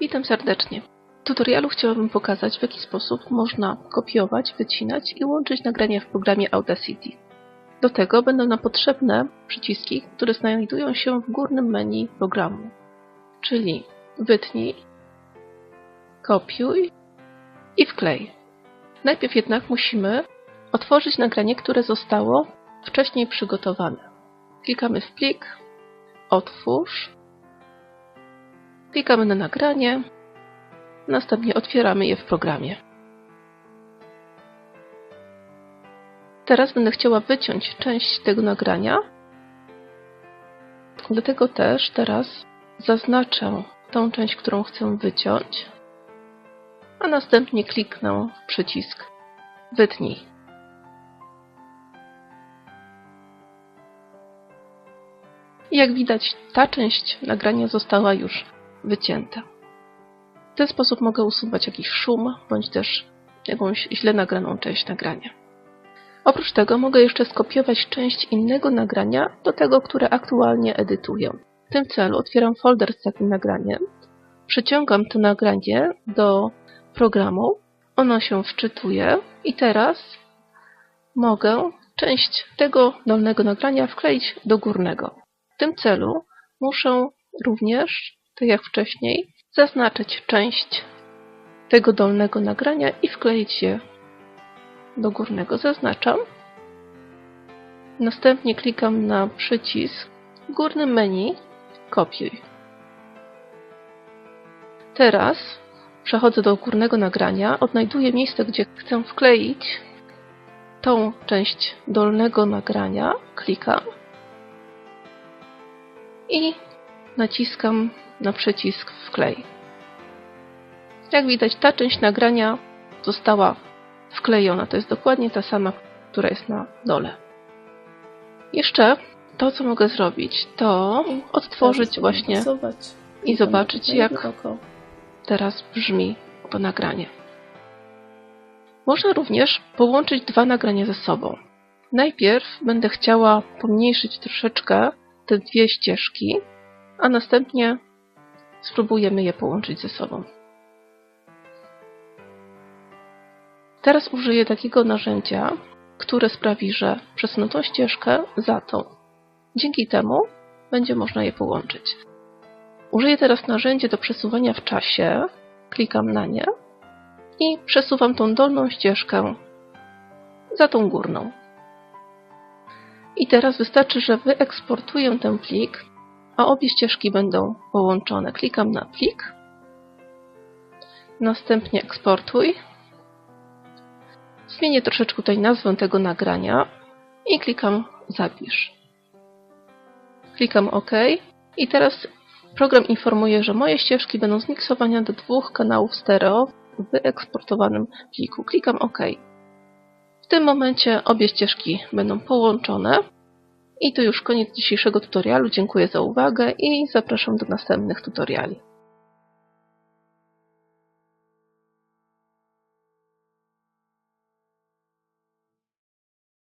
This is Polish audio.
Witam serdecznie. W tutorialu chciałabym pokazać, w jaki sposób można kopiować, wycinać i łączyć nagrania w programie Audacity. Do tego będą nam potrzebne przyciski, które znajdują się w górnym menu programu, czyli wytnij, kopiuj i wklej. Najpierw jednak musimy otworzyć nagranie, które zostało wcześniej przygotowane. Klikamy w plik, otwórz, klikamy na nagranie, następnie otwieramy je w programie. Teraz będę chciała wyciąć część tego nagrania. Dlatego też teraz zaznaczę tą część, którą chcę wyciąć, a następnie kliknę przycisk Wytnij. Jak widać, ta część nagrania została już wycięta. W ten sposób mogę usuwać jakiś szum, bądź też jakąś źle nagraną część nagrania. Oprócz tego mogę jeszcze skopiować część innego nagrania do tego, które aktualnie edytuję. W tym celu otwieram folder z takim nagraniem, przyciągam to nagranie do programu, ono się wczytuje i teraz mogę część tego dolnego nagrania wkleić do górnego. W tym celu muszę również, tak jak wcześniej, zaznaczyć część tego dolnego nagrania i wkleić je do górnego. Zaznaczam. Następnie klikam na przycisk w górnym menu Kopiuj. Teraz przechodzę do górnego nagrania, odnajduję miejsce, gdzie chcę wkleić tą część dolnego nagrania, klikam i naciskam na przycisk wklej. Jak widać, ta część nagrania została wklejona. To jest dokładnie ta sama, która jest na dole. Jeszcze to, co mogę zrobić, to odtworzyć właśnie i zobaczyć, jak teraz brzmi to nagranie. Można również połączyć dwa nagrania ze sobą. Najpierw będę chciała pomniejszyć troszeczkę te dwie ścieżki, a następnie spróbujemy je połączyć ze sobą. Teraz użyję takiego narzędzia, które sprawi, że przesunę tą ścieżkę za tą. Dzięki temu będzie można je połączyć. Użyję teraz narzędzie do przesuwania w czasie. Klikam na nie i przesuwam tą dolną ścieżkę za tą górną. I teraz wystarczy, że wyeksportuję ten plik, a obie ścieżki będą połączone. Klikam na plik, następnie eksportuj. Zmienię troszeczkę tutaj nazwę tego nagrania i klikam zapisz. Klikam OK i teraz program informuje, że moje ścieżki będą zmiksowane do dwóch kanałów stereo w wyeksportowanym pliku. Klikam OK. W tym momencie obie ścieżki będą połączone. I to już koniec dzisiejszego tutorialu. Dziękuję za uwagę i zapraszam do następnych tutoriali.